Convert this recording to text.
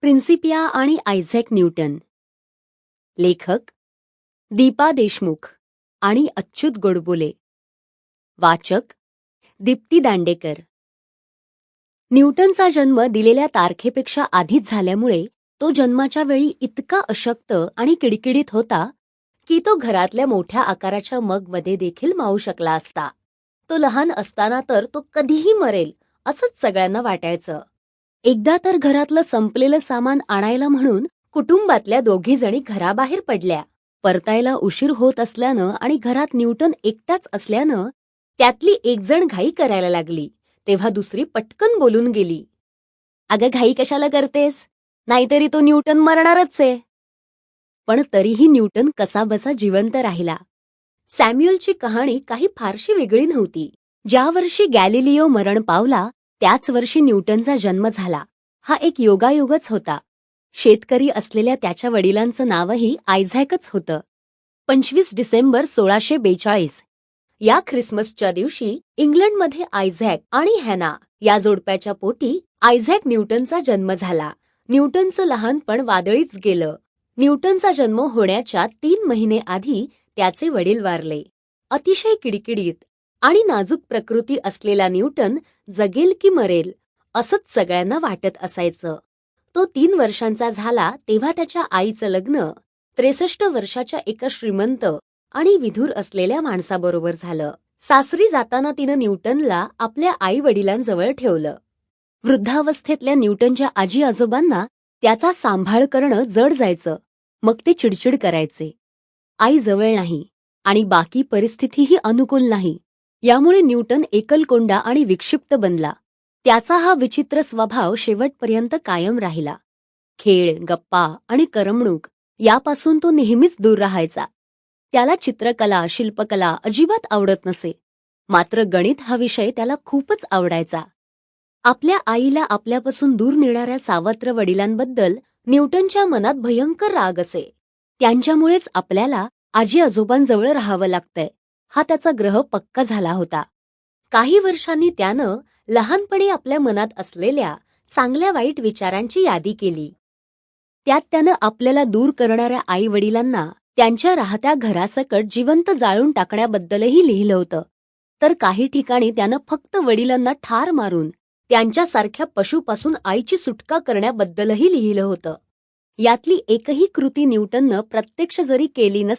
Principia आणि Isaac Newton. लेखक दीपा देशमुख आणि अच्युत गोडबोले. वाचक दीप्ती दांडेकर. न्यूटनचा जन्म दिलेल्या तारखेपेक्षा आधीच झाल्यामुळे तो जन्माच्या वेळी इतका अशक्त आणि किडकिडीत होता की तो घरातल्या मोठ्या आकाराच्या मगमध्ये देखील मावू शकला असता. तो लहान असताना तर तो कधीही मरेल असंच सगळ्यांना वाटायचं. एकदा तर घरातलं संपलेलं सामान आणायला म्हणून कुटुंबातल्या दोघी जणी घराबाहेर पडल्या. परतायला उशीर होत असल्यानं आणि घरात न्यूटन एकटाच असल्यानं त्यातली एक जण घाई करायला लागली तेव्हा दुसरी पटकन बोलून गेली. अगं घाई कशाला करतेस? नाहीतरी तो न्यूटन मरणारच आहे. पण तरीही न्यूटन कसाबसा जिवंत राहिला. सॅम्युअलची कहाणी काही फारशी वेगळी नव्हती. ज्या वर्षी गॅलिलिओ मरण पावला त्याच वर्षी न्यूटनचा जन्म झाला. हा एक योगायोगच होता. शेतकरी असलेल्या त्याच्या वडिलांचं नावही आयझॅकच होतं. पंचवीस डिसेंबर सोळाशे बेचाळीस. या ख्रिसमसच्या दिवशी इंग्लंडमध्ये आयझॅक आणि हॅना या जोडप्याच्या पोटी आयझॅक न्यूटनचा जन्म झाला. न्यूटनचं लहानपण वादळीच गेलं. न्यूटनचा जन्म होण्याच्या तीन महिने आधी त्याचे वडील वारले. अतिशय किडकिडीत आणि नाजूक प्रकृती असलेला न्यूटन जगेल की मरेल असंच सगळ्यांना वाटत असायचं. तो तीन वर्षांचा झाला तेव्हा त्याच्या आईचं लग्न त्रेसष्ट वर्षाच्या एका श्रीमंत आणि विधूर असलेल्या माणसाबरोबर झालं. सासरी जाताना तिनं न्यूटनला आपल्या आई वडिलांजवळ ठेवलं. वृद्धावस्थेतल्या न्यूटनच्या आजी आजोबांना त्याचा सांभाळ करणं जड जायचं. मग ते चिडचिड करायचे. आई जवळ नाही आणि बाकी परिस्थितीही अनुकूल नाही. यामुळे न्यूटन एकलकोंडा आणि विक्षिप्त बनला. त्याचा हा विचित्र स्वभाव शेवटपर्यंत कायम राहिला. खेळ गप्पा आणि करमणूक यापासून तो नेहमीच दूर राहायचा. त्याला चित्रकला शिल्पकला अजिबात आवडत नसे. मात्र गणित हा विषय त्याला खूपच आवडायचा. आपल्या आईला आपल्यापासून दूर नेणाऱ्या सावत्र वडिलांबद्दल न्यूटनच्या मनात भयंकर राग असे. त्यांच्यामुळेच आपल्याला आजी आजोबांजवळ राहावं लागतंय. हा त्याचा ग्रह पक्का झाला होता. काही वर्षांनी त्यानं लहानपणी आपल्या मनात असलेल्या चांगल्या वाईट विचारांची यादी केली. त्यात त्यानं आपल्याला दूर करणाऱ्या आई वडिलांना त्यांच्या राहत्या घरासकट जिवंत जाळून टाकण्याबद्दलही लिहिलं होतं. तर काही ठिकाणी त्यानं फक्त वडिलांना ठार मारून त्यांच्यासारख्या पशुपासून आईची सुटका करण्याबद्दलही लिहिलं होतं. यातली एकही कृती न्यूटननं प्रत्यक्ष जरी केली नस